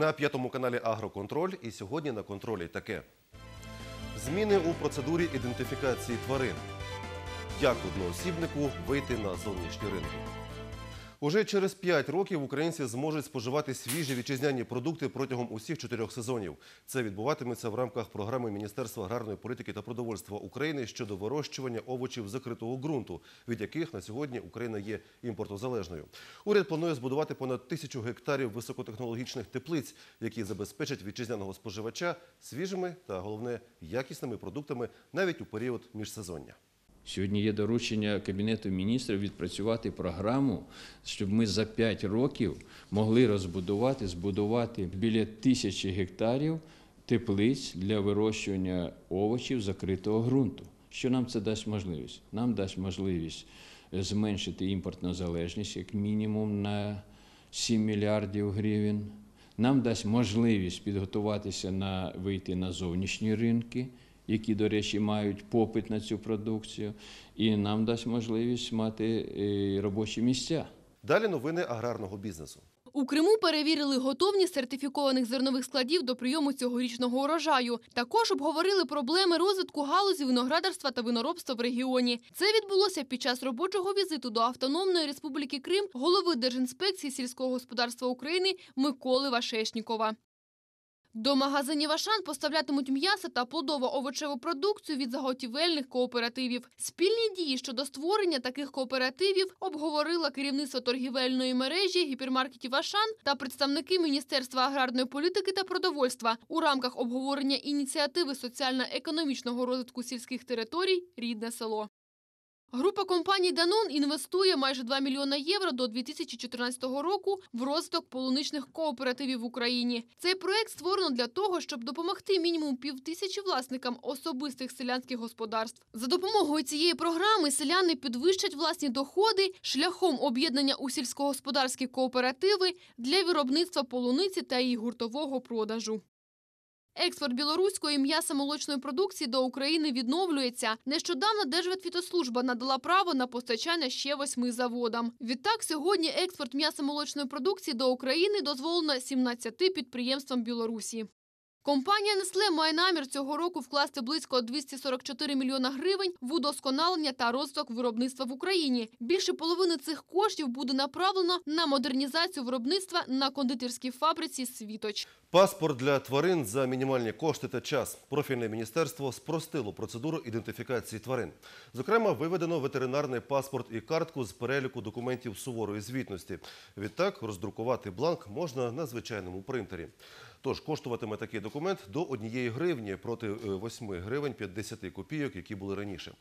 На п'ятому каналі Агроконтроль і сьогодні на контролі таке. Зміни у процедурі ідентифікації тварин. Як одноосібнику вийти на зовнішні ринки? Уже через 5 років українці зможуть споживати свіжі вітчизняні продукти протягом усіх чотирьох сезонів. Це відбуватиметься в рамках програми Міністерства аграрної політики та продовольства України щодо вирощування овочів закритого ґрунту, від яких на сьогодні Україна є імпортозалежною. Уряд планує збудувати понад тисячу гектарів високотехнологічних теплиць, які забезпечать вітчизняного споживача свіжими та головне якісними продуктами навіть у період міжсезоння. Сьогодні є доручення Кабінету міністрів відпрацювати програму, щоб ми за 5 років могли розбудувати, збудувати біля тисячі гектарів теплиць для вирощування овочів закритого ґрунту. Що нам це дасть можливість? Нам дасть можливість зменшити імпортну залежність як мінімум на 7 мільярдів гривень. Нам дасть можливість підготуватися на вийти на зовнішні ринки які, до речі, мають попит на цю продукцію, і нам дасть можливість мати е, робочі місця. Далі новини аграрного бізнесу. У Криму перевірили готовність сертифікованих зернових складів до прийому цьогорічного урожаю. Також обговорили проблеми розвитку галузі виноградарства та виноробства в регіоні. Це відбулося під час робочого візиту до Автономної Республіки Крим голови Держінспекції сільського господарства України Миколи Вашешнікова. До магазинів Ашан поставлятимуть м'ясо та плодово-овочеву продукцію від заготівельних кооперативів. Спільні дії щодо створення таких кооперативів обговорила керівництво торгівельної мережі гіпермаркетів Ашан та представники Міністерства аграрної політики та продовольства у рамках обговорення ініціативи соціально-економічного розвитку сільських територій Рідне село. Група компаній Данон інвестує майже 2 мільйона євро до 2014 року в розвиток полуничних кооперативів в Україні. Цей проект створено для того, щоб допомогти мінімум півтисячі власникам особистих селянських господарств. За допомогою цієї програми селяни підвищать власні доходи шляхом об'єднання у сільськогосподарські кооперативи для виробництва полуниці та її гуртового продажу. Експорт білоруської м'ясо-молочної продукції до України відновлюється. Нещодавно Держветфітослужба надала право на постачання ще восьми заводам. Відтак, сьогодні експорт м'ясо-молочної продукції до України дозволено 17 підприємствам Білорусі. Компанія Несле має намір цього року вкласти близько 244 мільйона гривень в удосконалення та розвиток виробництва в Україні. Більше половини цих коштів буде направлено на модернізацію виробництва на кондитерській фабриці «Світоч». Паспорт для тварин за мінімальні кошти та час. Профільне міністерство спростило процедуру ідентифікації тварин. Зокрема, виведено ветеринарний паспорт і картку з переліку документів суворої звітності. Відтак роздрукувати бланк можна на звичайному принтері. Тож коштуватиме такий документ до однієї гривні проти е, 8 гривень 50 копійок, які були раніше.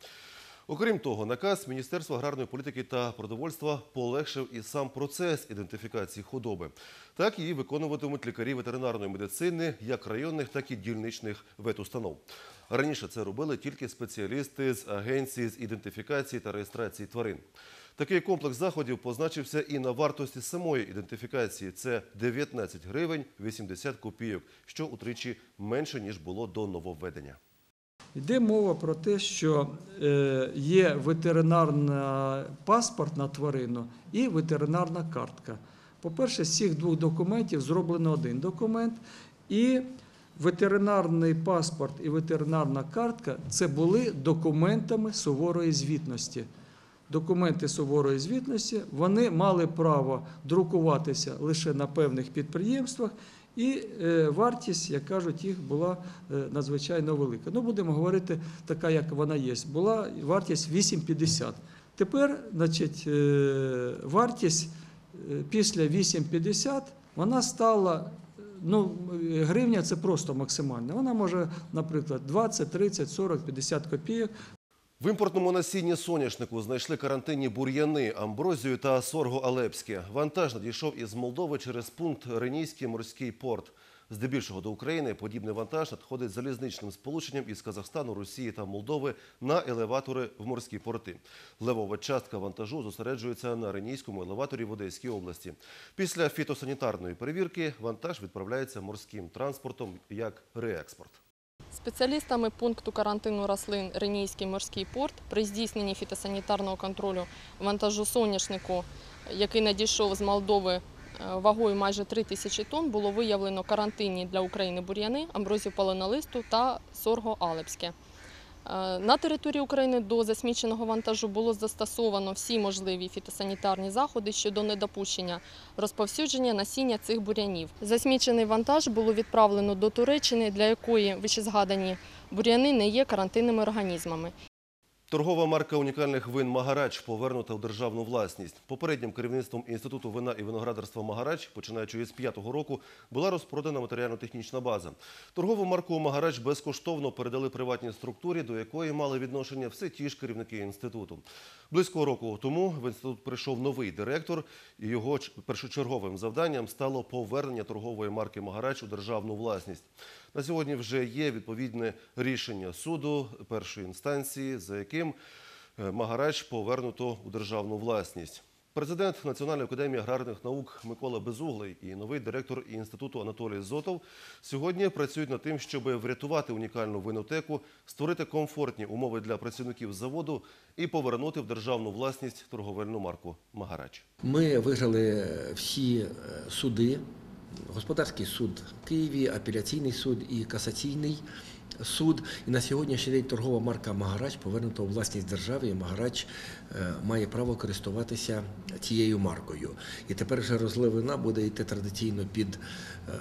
Окрім того, наказ Міністерства аграрної політики та продовольства полегшив і сам процес ідентифікації худоби. Так її виконуватимуть лікарі ветеринарної медицини як районних, так і дільничних ветустанов. Раніше це робили тільки спеціалісти з агенції з ідентифікації та реєстрації тварин. Такий комплекс заходів позначився і на вартості самої ідентифікації. Це 19 гривень 80 копійок, що утричі менше, ніж було до нововведення. Йде мова про те, що е, є ветеринарний паспорт на тварину і ветеринарна картка. По-перше, з цих двох документів зроблено один документ, і ветеринарний паспорт і ветеринарна картка це були документами суворої звітності. Документи суворої звітності вони мали право друкуватися лише на певних підприємствах, і е, вартість, як кажуть, їх була е, надзвичайно велика. Ну, будемо говорити, така, як вона є. Була вартість 8,50. Тепер, значить, е, вартість після 8,50 вона стала. Ну, гривня це просто максимальна. Вона може, наприклад, 20, 30, 40, 50 копійок. В імпортному насінні соняшнику знайшли карантинні бур'яни, амброзію та сорго-алепське. Вантаж надійшов із Молдови через пункт Ренійський морський порт. Здебільшого до України подібний вантаж надходить залізничним сполученням із Казахстану, Росії та Молдови на елеватори в морські порти. Левова частка вантажу зосереджується на Ренійському елеваторі в Одеській області. Після фітосанітарної перевірки вантаж відправляється морським транспортом як реекспорт. Спеціалістами пункту карантину рослин Ренійський морський порт при здійсненні фітосанітарного контролю вантажу соняшнику, який надійшов з Молдови е, вагою майже 3 тисячі тонн було виявлено карантинні для України бур'яни, амброзію полонолисту та сорго алепське. Е, На території України до засміченого вантажу було застосовано всі можливі фітосанітарні заходи щодо недопущення розповсюдження насіння цих бур'янів. Засмічений вантаж було відправлено до Туреччини, для якої вищезгадані бур'яни не є карантинними організмами. Торгова марка унікальних вин «Магарач» повернута у державну власність. Попереднім керівництвом Інституту вина і виноградарства «Магарач», починаючи із п'ятого року, була розпродана матеріально-технічна база. Торгову марку «Магарач» безкоштовно передали приватній структурі, до якої мали відношення все ті ж керівники інституту. Близько року тому в інститут прийшов новий директор, і його першочерговим завданням стало повернення торгової марки «Магарач» у державну власність. На сьогодні вже є відповідне рішення суду першої інстанції, за яким е, Магарач повернуто у державну власність. Президент Національної академії аграрних наук Микола Безуглий і новий директор інституту Анатолій Зотов сьогодні працюють над тим, щоб врятувати унікальну винотеку, створити комфортні умови для працівників заводу і повернути в державну власність торговельну марку Магарач. Ми виграли всі е, суди. Господарський суд в Києві, апеляційний суд і касаційний суд. І на сьогоднішній день торгова марка Магарач повернута у власність держави, і Магарач е, має право користуватися цією маркою. І тепер вже розлив вина буде йти традиційно під е,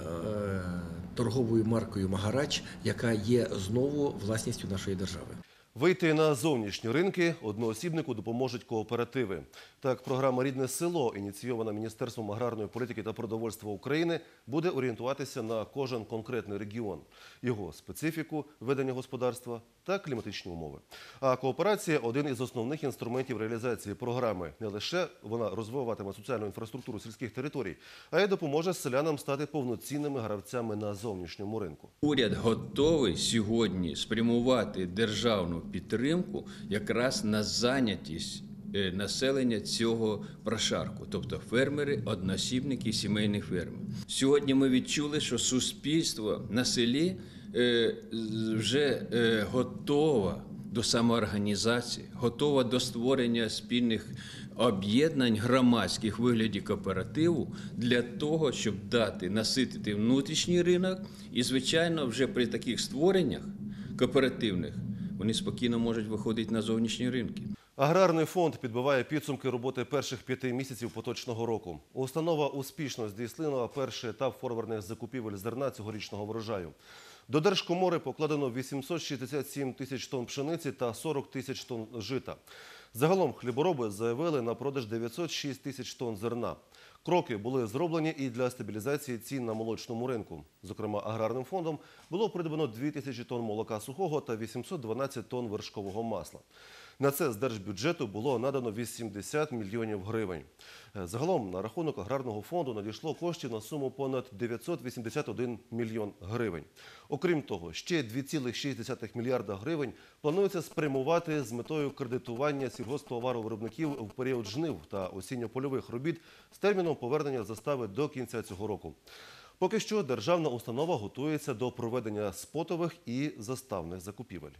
торговою маркою Магарач, яка є знову власністю нашої держави. Вийти на зовнішні ринки одноосібнику допоможуть кооперативи. Так, програма Рідне село, ініційована Міністерством аграрної політики та продовольства України, буде орієнтуватися на кожен конкретний регіон, його специфіку ведення господарства та кліматичні умови. А кооперація один із основних інструментів реалізації програми. Не лише вона розвиватиме соціальну інфраструктуру сільських територій, а й допоможе селянам стати повноцінними гравцями на зовнішньому ринку. Уряд готовий сьогодні спрямувати державну підтримку якраз на зайнятість е, населення цього прошарку, тобто фермери, односібники, сімейних ферм. Сьогодні ми відчули, що суспільство на селі вже е, готове до самоорганізації, готова до створення спільних об'єднань громадських вигляді кооперативу для того, щоб дати наситити внутрішній ринок. І, звичайно, вже при таких створеннях кооперативних вони спокійно можуть виходити на зовнішні ринки. Аграрний фонд підбиває підсумки роботи перших п'яти місяців поточного року. Установа успішно здійснила перший етап форвардних закупівель зерна цьогорічного врожаю. До Держкомори покладено 867 тисяч тонн пшениці та 40 тисяч тонн жита. Загалом хлібороби заявили на продаж 906 тисяч тонн зерна. Кроки були зроблені і для стабілізації цін на молочному ринку. Зокрема, аграрним фондом було придбано 2 тисячі тонн молока сухого та 812 тонн вершкового масла. На це з держбюджету було надано 80 мільйонів гривень. Е, Загалом на рахунок аграрного фонду надійшло коштів на суму понад 981 мільйон гривень. Окрім того, ще 2,6 мільярда гривень планується спрямувати з метою кредитування сільгосптоваровиробників в період жнив та осінньо-польових робіт з терміном повернення застави до кінця цього року. Поки що державна установа готується до проведення спотових і заставних закупівель.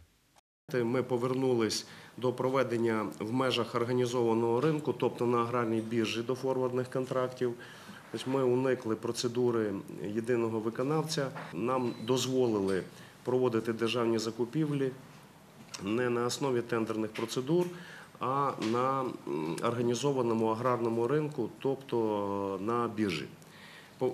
Ми повернулись до проведення в межах організованого ринку, тобто на аграрній біржі до форвардних контрактів. Тобто Ми уникли процедури єдиного виконавця. Нам дозволили проводити державні закупівлі не на основі тендерних процедур, а на організованому аграрному ринку, тобто на біржі.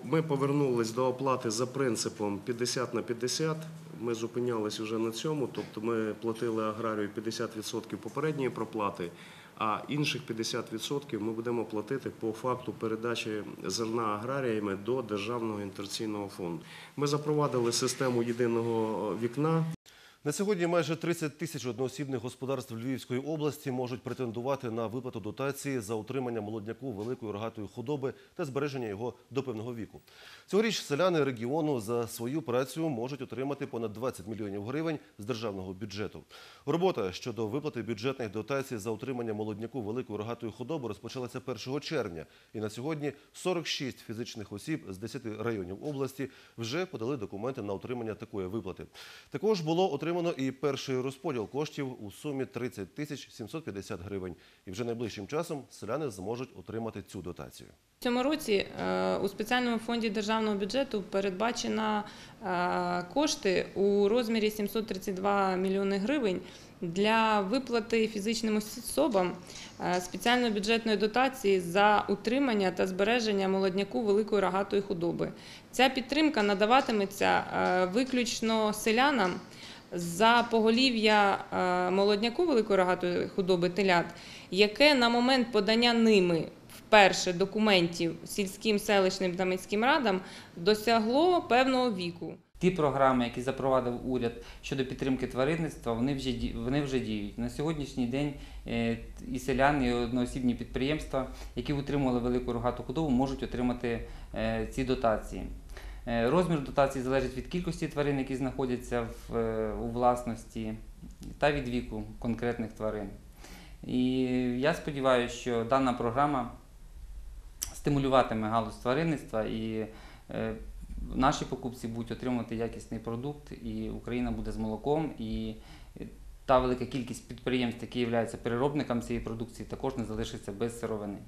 Ми повернулись до оплати за принципом 50 на 50. Ми зупинялись вже на цьому, тобто ми платили аграрію 50% попередньої проплати, а інших 50% ми будемо платити по факту передачі зерна аграріями до Державного інтерційного фонду. Ми запровадили систему єдиного вікна. На сьогодні майже 30 тисяч одноосібних господарств Львівської області можуть претендувати на виплату дотації за утримання молодняку великої рогатої худоби та збереження його до певного віку. Цьогоріч селяни регіону за свою працю можуть отримати понад 20 мільйонів гривень з державного бюджету. Робота щодо виплати бюджетних дотацій за утримання молодняку великої рогатої худоби розпочалася 1 червня. І на сьогодні 46 фізичних осіб з 10 районів області вже подали документи на отримання такої виплати. Також було отримано Отримано і перший розподіл коштів у сумі 30 тисяч 750 гривень. І вже найближчим часом селяни зможуть отримати цю дотацію. В цьому році е, у спеціальному фонді державного бюджету передбачено е, кошти у розмірі 732 мільйони гривень для виплати фізичним особам е, спеціальної бюджетної дотації за утримання та збереження молодняку великої рогатої худоби. Ця підтримка надаватиметься виключно селянам за поголів'я е, молодняку великої рогатої худоби телят, яке на момент подання ними вперше документів сільським, селищним та міським радам досягло певного віку. Ті програми, які запровадив уряд щодо підтримки тваринництва, вони вже вони вже діють. На сьогоднішній день е, і селяни, і одноосібні підприємства, які утримували велику рогату худобу, можуть отримати е, ці дотації. Е, Розмір дотації залежить від кількості тварин, які знаходяться в, е, у власності, та від віку конкретних тварин. І я сподіваюся, що дана програма стимулюватиме галузь тваринництва і е, наші покупці будуть отримувати якісний продукт, і Україна буде з молоком. І та велика кількість підприємств, які являються переробниками цієї продукції, також не залишиться без сировини.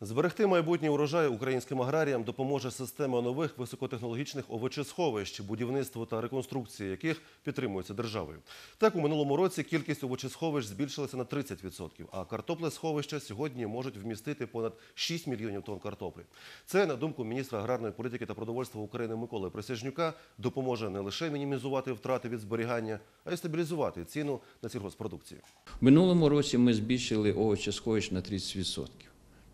Зберегти майбутній урожай українським аграріям допоможе система нових високотехнологічних овочесховищ, будівництво та реконструкції яких підтримується державою. Так, у минулому році кількість овочесховищ збільшилася на 30%, а картоплесховища сьогодні можуть вмістити понад 6 мільйонів тонн картоплі. Це, на думку міністра аграрної політики та продовольства України Миколи Присяжнюка, допоможе не лише мінімізувати втрати від зберігання, а й стабілізувати ціну на сільгоспродукцію. Минулому році ми збільшили овочесховищ на 30%.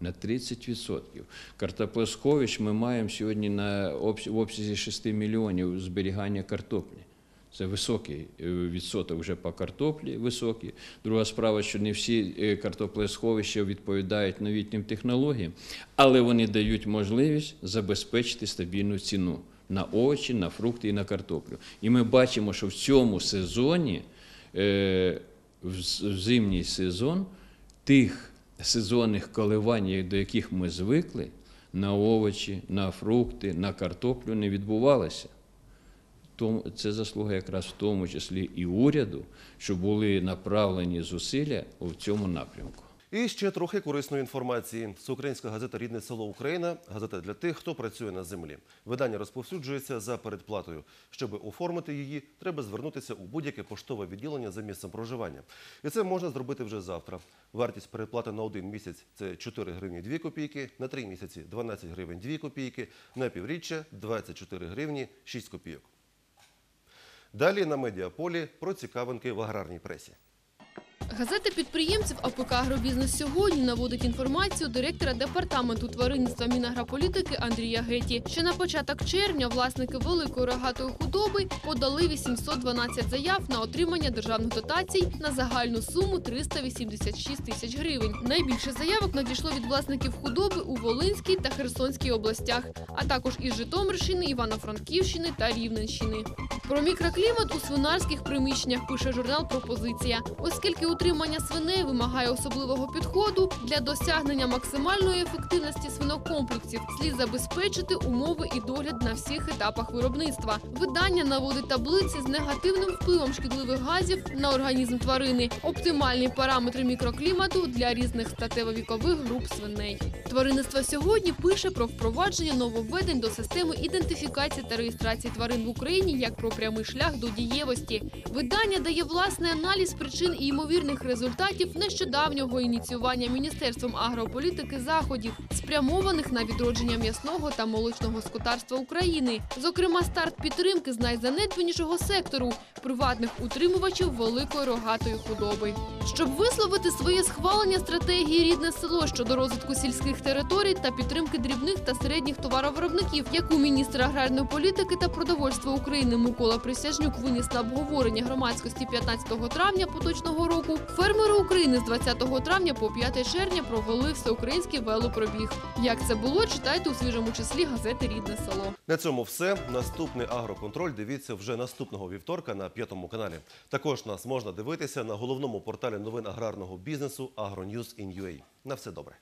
На 30%. Картоплесховищ ми маємо сьогодні на в обсязі 6 мільйонів зберігання картоплі. Це високий е, відсоток вже по картоплі, високий. Друга справа, що не всі е, картоплесховища відповідають новітнім технологіям, але вони дають можливість забезпечити стабільну ціну на овочі, на фрукти і на картоплю. І ми бачимо, що в цьому сезоні, е, в зимній сезон, тих сезонних коливань, до яких ми звикли, на овочі, на фрукти, на картоплю не відбувалося. Це заслуга якраз в тому числі і уряду, що були направлені зусилля у цьому напрямку. І ще трохи корисної інформації. Це українська газета Рідне село Україна, газета для тих, хто працює на землі. Видання розповсюджується за передплатою. Щоб оформити її, треба звернутися у будь-яке поштове відділення за місцем проживання. І це можна зробити вже завтра. Вартість передплати на один місяць це 4 гривні 2 копійки, на 3 місяці 12 гривень 2 копійки, на півріччя 24 гривні 6 копійок. Далі на медіаполі про цікавинки в аграрній пресі. Газета підприємців АПК «Агробізнес сьогодні» наводить інформацію директора департаменту тваринництва Мінагрополітики Андрія Геті, що на початок червня власники великої рогатої худоби подали 812 заяв на отримання державних дотацій на загальну суму 386 тисяч гривень. Найбільше заявок надійшло від власників худоби у Волинській та Херсонській областях, а також із Житомирщини, Івано-Франківщини та Рівненщини. Про мікроклімат у свинарських приміщеннях пише журнал Пропозиція, оскільки утримання свиней вимагає особливого підходу для досягнення максимальної ефективності свинокомплексів. Слід забезпечити умови і догляд на всіх етапах виробництва. Видання наводить таблиці з негативним впливом шкідливих газів на організм тварини, оптимальні параметри мікроклімату для різних статево-вікових груп свиней. Тваринництво сьогодні пише про впровадження нововведень до системи ідентифікації та реєстрації тварин в Україні як про прямий шлях до дієвості. Видання дає власний аналіз причин і ймовірних результатів нещодавнього ініціювання Міністерством агрополітики заходів, спрямованих на відродження м'ясного та молочного господарства України, зокрема старт підтримки з найзанедбанішого сектору приватних утримувачів великої рогатої худоби. Щоб висловити своє схвалення стратегії рідне село щодо розвитку сільських територій та підтримки дрібних та середніх товаровиробників, яку міністр аграрної політики та продовольства України Микола Присяжнюк виніс на обговорення громадськості 15 травня поточного року, фермери України з 20 травня по 5 червня провели всеукраїнський велопробіг. Як це було, читайте у свіжому числі газети Рідне село. На цьому все. Наступний агроконтроль дивіться вже наступного вівторка на п'ятому каналі. Також нас можна дивитися на головному порталі новин аграрного бізнесу AgroNews. На все добре.